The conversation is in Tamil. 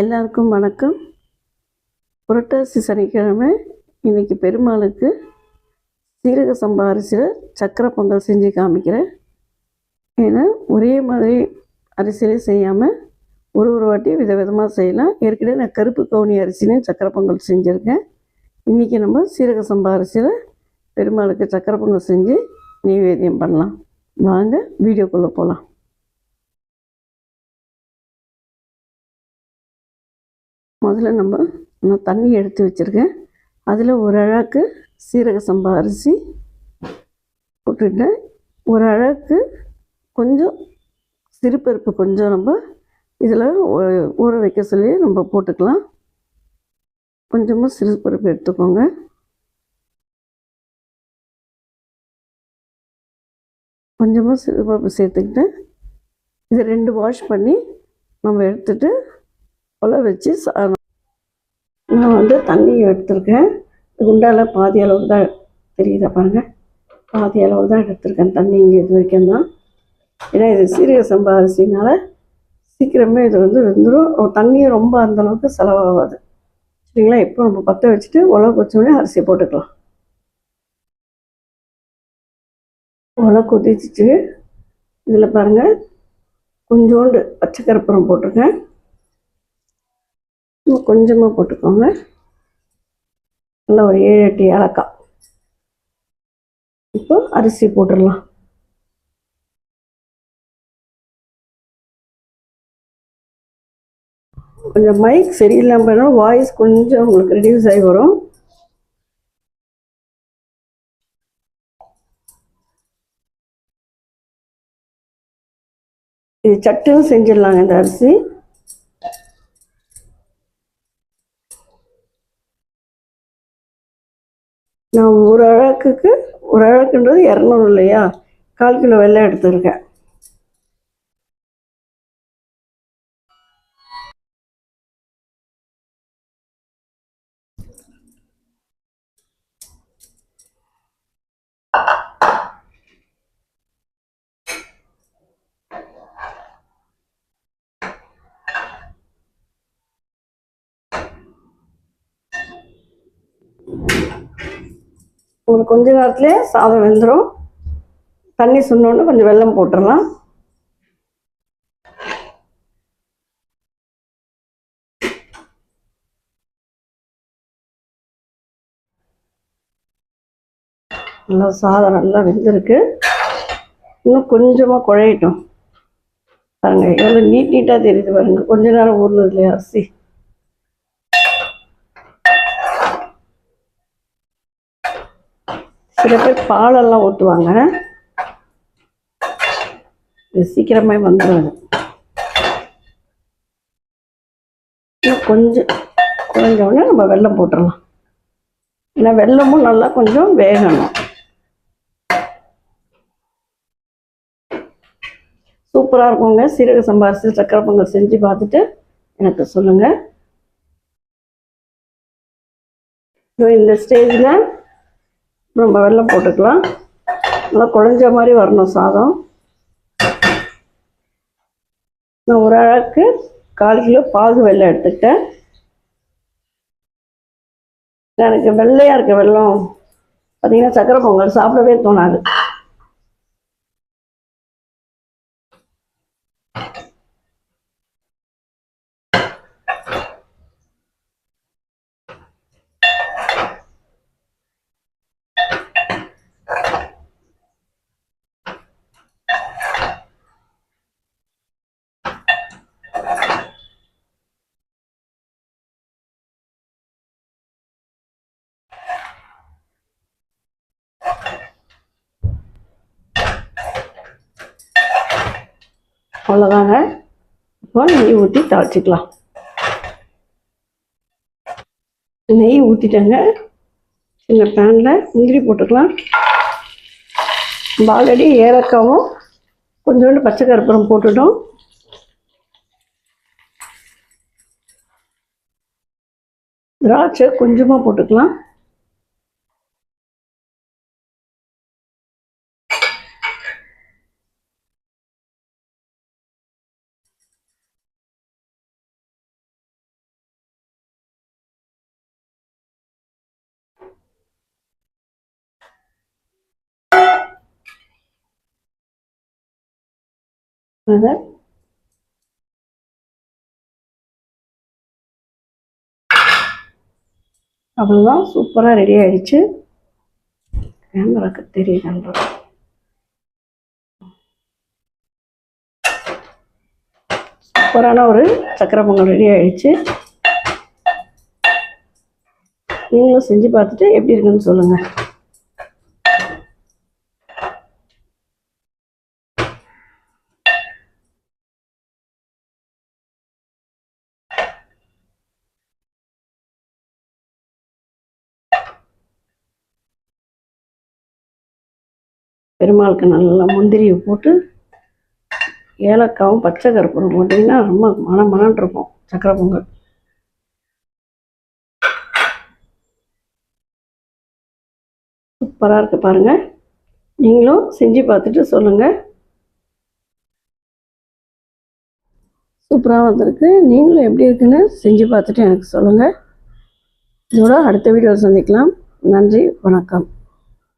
எல்லாருக்கும் வணக்கம். புரட்டாசி சனிக்கிழமை இன்னைக்கு பெருமாளுக்கு சீரக சம்பா அரிசியில் சக்கரை பொங்கல் செஞ்சு காமிக்கிறேன். ஏன்னா ஒரே மாதிரி அரிசியிலே செய்யாமல் ஒரு ஒரு வாட்டி விதவிதமாக செய்யலாம். ஏற்கனவே நான் கருப்பு கவுனி அரிசிலையும் சக்கரை பொங்கல் செஞ்சுருக்கேன். இன்றைக்கி நம்ம சீரக சம்பா அரிசியில் பெருமாளுக்கு சக்கரை பொங்கல் செஞ்சு நெய்வேத்தியம் பண்ணலாம். வாங்க வீடியோக்குள்ளே போகலாம் முதல்ல நம்ம நான் தண்ணி எடுத்து வச்சுருக்கேன். அதில் ஒரு அழகு சீரக சம்பா அரிசி போட்டுட்டேன் ஒரு அழகு கொஞ்சம் சிறுபருப்பு கொஞ்சம் நம்ம இதில் ஊற வைக்க சொல்லி நம்ம போட்டுக்கலாம். கொஞ்சமாக சிறுபருப்பு எடுத்துக்கோங்க. கொஞ்சமாக சிறுபருப்பு சேர்த்துக்கிட்டு இதை ரெண்டு வாஷ் பண்ணி நம்ம எடுத்துகிட்டு உல வச்சு சா நான் வந்து தண்ணி எடுத்திருக்கேன். குண்டால் பாதி அளவு தான் தெரியுதா பாருங்க. பாதி அளவு தான் எடுத்திருக்கேன். தண்ணி இங்கே இது வரைக்கும் தான். ஏன்னா இது சீரக சம்பா அரிசினால சீக்கிரமே இது வந்து வெந்துடும் தண்ணியும் ரொம்ப அந்த அளவுக்கு செலவாகாது. சரிங்களா? இப்போ நம்ம பற்ற வச்சுட்டு உலக வச்சோடனே அரிசியை போட்டுக்கலாம். உலை கொதிச்சிட்டு இதில் பாருங்கள் கொஞ்சோண்டு பச்சை கருப்பரம் போட்டிருக்கேன். கொஞ்சமாக போட்டுக்கோங்க. நல்லா ஒரு ஏழு எட்டு ஏலக்காய். இப்போ அரிசி போட்டுடலாம். கொஞ்சம் மைக் சரியில்லாமல் போயிடும் வாய்ஸ் கொஞ்சம் உங்களுக்கு ரெடியூஸ் ஆகி வரும். இது சட்டும் செஞ்சிடலாங்க இந்த அரிசி. நான் ஒரு அழகுக்கு ஒரு அழகுன்றது இரநூறு இல்லையா? கால் கிலோ வெள்ளை எடுத்துருக்கேன். உங்களுக்கு கொஞ்ச நேரத்துலேயே சாதம் வெந்துடும் தண்ணி சுண்ணோன்னு கொஞ்சம் வெல்லம் போட்டுடலாம் நல்லா சாதம் நல்லா வெந்திருக்கு. இன்னும் கொஞ்சமாக குழையட்டும். பாருங்க எவ்வளோ நீட் நீட்டாக தெரியுது பாருங்க. கொஞ்ச நேரம் ஊர்னது இல்லையா அரிசி. சில பேர் பாலெல்லாம் ஊற்றுவாங்க இது சீக்கிரமே வந்துடும் இன்னும் கொஞ்சம் குறைஞ்சோடனே நம்ம வெல்லம் போட்டுடலாம் ஏன்னா வெல்லமும் நல்லா கொஞ்சம் வேகணும். சூப்பராக இருக்குங்க. சீரக சம்பாரிச்சு சக்கரை பொங்கல் செஞ்சு பார்த்துட்டு எனக்கு சொல்லுங்கள் இந்த ஸ்டேஜில் நம்ம வெள்ளம் போட்டுக்கலாம். நல்லா குழஞ்ச மாதிரி வரணும் சாதம். நான் ஒரு அழகு கால் கிலோ பாகு வெள்ளம் எடுத்துக்கிட்டேன். எனக்கு வெள்ளையாக இருக்க வெள்ளம். பார்த்தீங்கன்னா சக்கரை பொங்கல் சாப்பிடவே தோணாது. அவ்வளோதாங்க இப்போ நெய் ஊற்றி தாளிச்சிக்கலாம். நெய் ஊற்றிட்டேங்க சின்ன பேனில் முந்திரி போட்டுக்கலாம். நம்ம ஆல்ரெடி ஏலக்காவும் கொஞ்சோண்டு பச்சை கருப்பரம் போட்டுட்டோம். திராட்சை கொஞ்சமாக போட்டுக்கலாம். அதை அவ்வளோதான் சூப்பராக ரெடி ஆகிடுச்சு கேமராக்கு தெரியுதுன்ற சூப்பரான ஒரு சக்கரை பொங்கல் ரெடி ஆகிடுச்சு நீங்களும் செஞ்சு பார்த்துட்டு எப்படி இருக்குன்னு சொல்லுங்கள் பெருமாளுக்கு நல்லா முந்திரியை போட்டு ஏலக்காவும் பச்சை கருப்பூரம் போட்டிங்கன்னா ரொம்ப மன மனன்னு இருக்கும் சக்கரை பொங்கல். சூப்பராக இருக்குது பாருங்கள் நீங்களும் செஞ்சு பார்த்துட்டு சொல்லுங்கள் சூப்பராக வந்திருக்கு. நீங்களும் எப்படி இருக்குன்னு செஞ்சு பார்த்துட்டு எனக்கு சொல்லுங்கள் இதோட அடுத்த வீடியோவில் சந்திக்கலாம். நன்றி வணக்கம்.